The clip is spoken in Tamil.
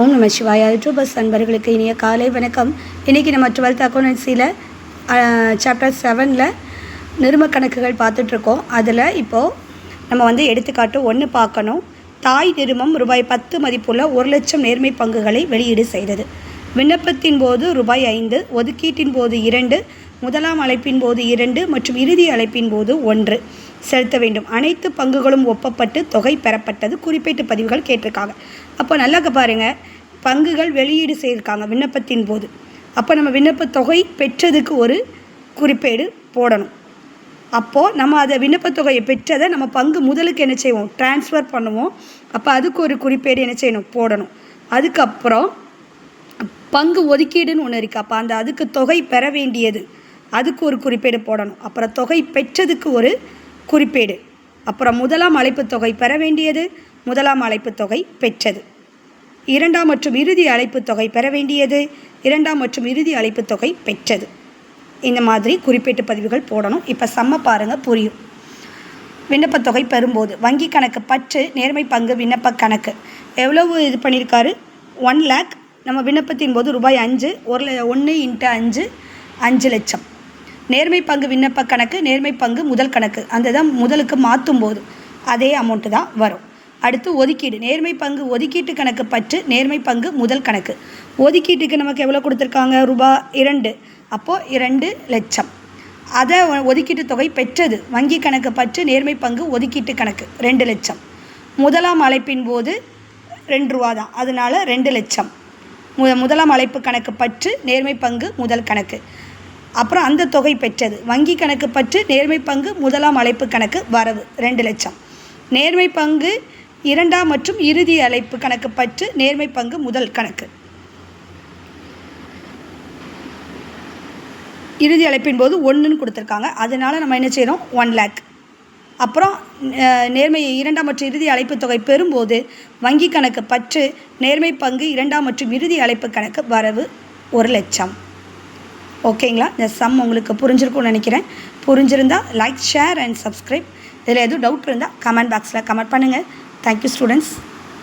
ஓம் நம சிவாயா யூடியூபர்ஸ் அன்பர்களுக்கு இனிய காலை வணக்கம். இன்றைக்கி நம்ம டுவெல்த் அக்கௌண்டன்சியில் சாப்டர் செவனில் நிரும கணக்குகள் பார்த்துட்ருக்கோம். அதில் இப்போது நம்ம வந்து எடுத்துக்காட்டு ஒன்று பார்க்கணும். தாய் நிறுமம் ரூபாய் பத்து மதிப்புள்ள ஒரு லட்சம் நேர்மை பங்குகளை வெளியீடு செய்தது. விண்ணப்பத்தின் போது ரூபாய் ஐந்து ஒதுக்கீட்டின் போது இரண்டு முதலாம் அழைப்பின் போது இரண்டு மற்றும் இறுதி அழைப்பின் போது ஒன்று. செலுத்த வேண்டும். அனைத்து பங்குகளும் ஒப்பப்பட்டு தொகை பெறப்பட்டது குறிப்பிட்ட பதிவுகள் கேட்டிருக்காங்க. அப்போ நல்லா பாருங்கள் பங்குகள் வெளியீடு செய்திருக்காங்க விண்ணப்பத்தின் போது. அப்போ நம்ம விண்ணப்ப தொகை பெற்றதுக்கு ஒரு குறிப்பேடு போடணும். அப்போது நம்ம அதை விண்ணப்பத்தொகையை பெற்றதை நம்ம பங்கு முதலுக்கு என்ன செய்வோம்? ட்ரான்ஸ்ஃபர் பண்ணுவோம். அப்போ அதுக்கு ஒரு குறிப்பேடு என்ன செய்யணும்? போடணும். அதுக்கப்புறம் பங்கு ஒதுக்கீடுன்னு ஒன்று இருக்குது அப்போ அந்த அதுக்கு தொகை பெற வேண்டியது. அதுக்கு ஒரு குறிப்பேடு போடணும். அப்புறம் தொகை பெற்றதுக்கு ஒரு குறிப்பேடு. அப்புறம் முதலாம் அழைப்புத் தொகை பெற வேண்டியது? முதலாம் அழைப்புத் தொகை பெற்றது. இரண்டாம் மற்றும் இறுதி அழைப்புத் தொகை பெற வேண்டியது? இரண்டாம் மற்றும் இறுதி அழைப்புத் தொகை பெற்றது. இந்த மாதிரி குறிப்பீட்டு பதிவுகள் போடணும். இப்போ செம்ம பாருங்கள் புரியும். விண்ணப்பத் தொகை பெறும்போது வங்கி கணக்கு பற்று நேர்மை பங்கு விண்ணப்ப கணக்கு. எவ்வளவு இது பண்ணியிருக்காரு ஒன் லேக் நம்ம விண்ணப்பத்தின் போது ரூபாய் அஞ்சு ஒரு ஒன்று இன்ட்டு அஞ்சு அஞ்சு லட்சம். நேர்மை பங்கு விண்ணப்ப கணக்கு நேர்மை பங்கு முதல் கணக்கு. அந்த தான் முதலுக்கு மாற்றும் போது அதே அமௌண்ட்டு தான் வரும். அடுத்து ஒதுக்கீடு. நேர்மை பங்கு ஒதுக்கீட்டு கணக்கு பற்று நேர்மை பங்கு முதல் கணக்கு. ஒதுக்கீட்டுக்கு நமக்கு எவ்வளோ கொடுத்துருக்காங்க? ரூபா இரண்டு. அப்போது இரண்டு லட்சம். அதை ஒதுக்கீட்டு தொகை பெற்றது வங்கி கணக்கு பற்று நேர்மை பங்கு ஒதுக்கீட்டு கணக்கு. ரெண்டு லட்சம். முதலாம் அழைப்பின் போது ரெண்டு ரூபா தான். அதனால ரெண்டு லட்சம். முதலாம் அழைப்பு கணக்கு பற்று நேர்மை பங்கு முதல் கணக்கு. அப்புறம் அந்த தொகை பெற்றது. வங்கி கணக்கு பற்று நேர்மை பங்கு முதலாம் அழைப்பு கணக்கு வரவு ரெண்டு லட்சம். நேர்மை பங்கு இரண்டாம் மற்றும் இறுதி அழைப்பு கணக்கு பற்று நேர்மை பங்கு முதல் கணக்கு. இறுதி அழைப்பின் போது ஒன்றுன்னு கொடுத்துருக்காங்க. அதனால் நம்ம என்ன செய்கிறோம் ஒன் லேக் அப்புறம் நேர்மை இரண்டாம் மற்றும் இறுதி அழைப்பு தொகை பெறும்போது வங்கி கணக்கு பற்று நேர்மை பங்கு இரண்டாம் மற்றும் இறுதி அழைப்பு கணக்கு வரவு ஒரு லட்சம். ஓகேங்களா? இந்த சம் உங்களுக்கு புரிஞ்சிருக்கும்னு நினைக்கிறேன். புரிஞ்சிருந்தால் லைக் ஷேர் அண்ட் சப்ஸ்கிரைப் இதில் எதுவும் டவுட் இருந்தால் கமெண்ட் பாக்ஸில் கமெண்ட் பண்ணுங்கள் தேங்க்யூ ஸ்டூடெண்ட்ஸ்